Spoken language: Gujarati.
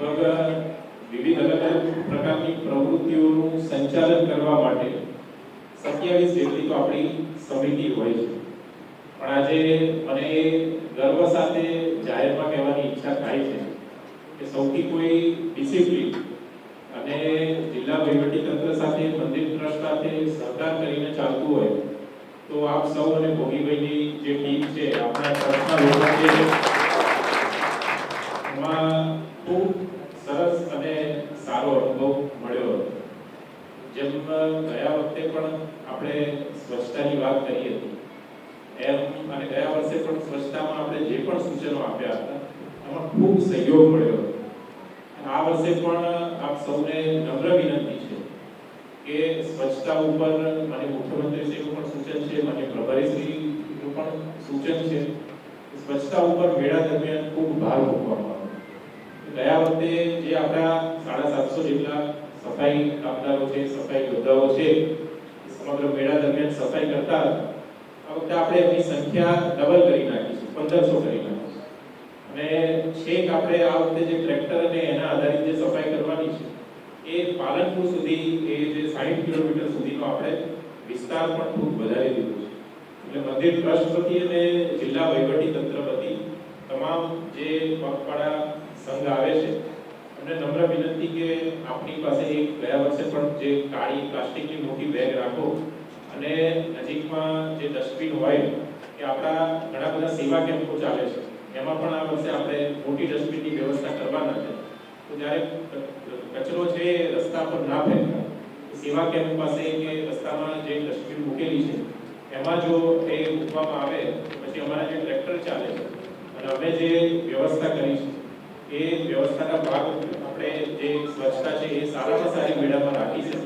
વિવિધ અલગ અલગ પ્રકારની પ્રવૃત્તિઓનું સંચાલન કરવા માટે સત્યાવીસ જેટલી તો આપણી સમિતિ હોય છે. પણ આજે મને ગર્વ સાથે જાહેરમાં કહેવાની ઈચ્છા થાય છે કે સૌથી કોઈ ડિસિપ્લિન અને જિલ્લા વહીવટીતંત્ર સાથે, મંદિર ટ્રસ્ટ સાથે સહકાર કરીને ચાલતું હોય તો આપ સૌ અને ભોગીભાઈની જે ટીમ છે, આપણા ટ્રસ્ટના લોકો છે એમાં ખૂબ સરસ અને સારો અનુભવ મળ્યો હતો. જેમ ગયા વખતે પણ આપણે સ્વચ્છતાની વાત કરી હતી. એમ, અને ગયા વર્ષે પણ સ્વચ્છતામાં આપણે જે પણ સૂચનો આપ્યા હતા, એમાં ખૂબ સહયોગ મળ્યો હતો. આ વર્ષે પણ આપ સૌને નમ્ર વિનંતી છે કે સ્વચ્છતા ઉપર મને મુખ્યમંત્રીશ્રીનું પણ સૂચન છે મને પ્રભારીશ્રીનું પણ સૂચન છે સ્વચ્છતા ઉપર મેળા દરમિયાન ખૂબ ભાર મૂકવામાં ગયા વખતે જે આપણા સાડા સાતસો જેટલા સફાઈ કામદારો છે, સફાઈ યોદ્ધાઓ છે, સમગ્ર મેળા દરમિયાન સફાઈ કરતા આ વખતે આપણે એમની સંખ્યા ડબલ કરી નાખીશું, પંદરસો કરી નાખીશું. અને છેક આપણે આ વખતે જે ટ્રેક્ટર અને એના આધારિત જે સફાઈ કરવાની છે, એ પાલનપુર સુધી, એ જે 60 કિલોમીટર સુધીનો આપણે વિસ્તાર પણ ખૂબ વધારી દીધો છે. એટલે મંદિર ટ્રસ્ટ વતી અને જિલ્લા વહીવટી તંત્ર વતી તમામ જે પગપાળા સંઘ આવે છે. અને નમ્ર વિનંતી કે આપણી પાસે એક ગયા વર્ષે પણ જે કાળી પ્લાસ્ટિકની મોટી બેગ રાખો અને નજીકમાં જે ડસ્ટબિન હોય કે આપણા ઘણા બધા સેવા કેમ્પો ચાલે છે. એમાં પણ આ વર્ષે આપણે મોટી ડસ્ટબિનની વ્યવસ્થા કરવાના છે. તો જ્યારે કચરો છે રસ્તા પર ના ફેંકાય સેવા કેમ્પ પાસે કે રસ્તામાં જે ડસ્ટબિન મૂકેલી છે, એમાં જો એ મૂકવામાં આવે, પછી અમારા જે ટ્રેક્ટર ચાલે છે, અને અમે જે વ્યવસ્થા કરી છે એ વ્યવસ્થાના ભાગ આપણે જે સ્વચ્છતા છે એ સારામાં સારી મેળામાં રાખી શકીએ.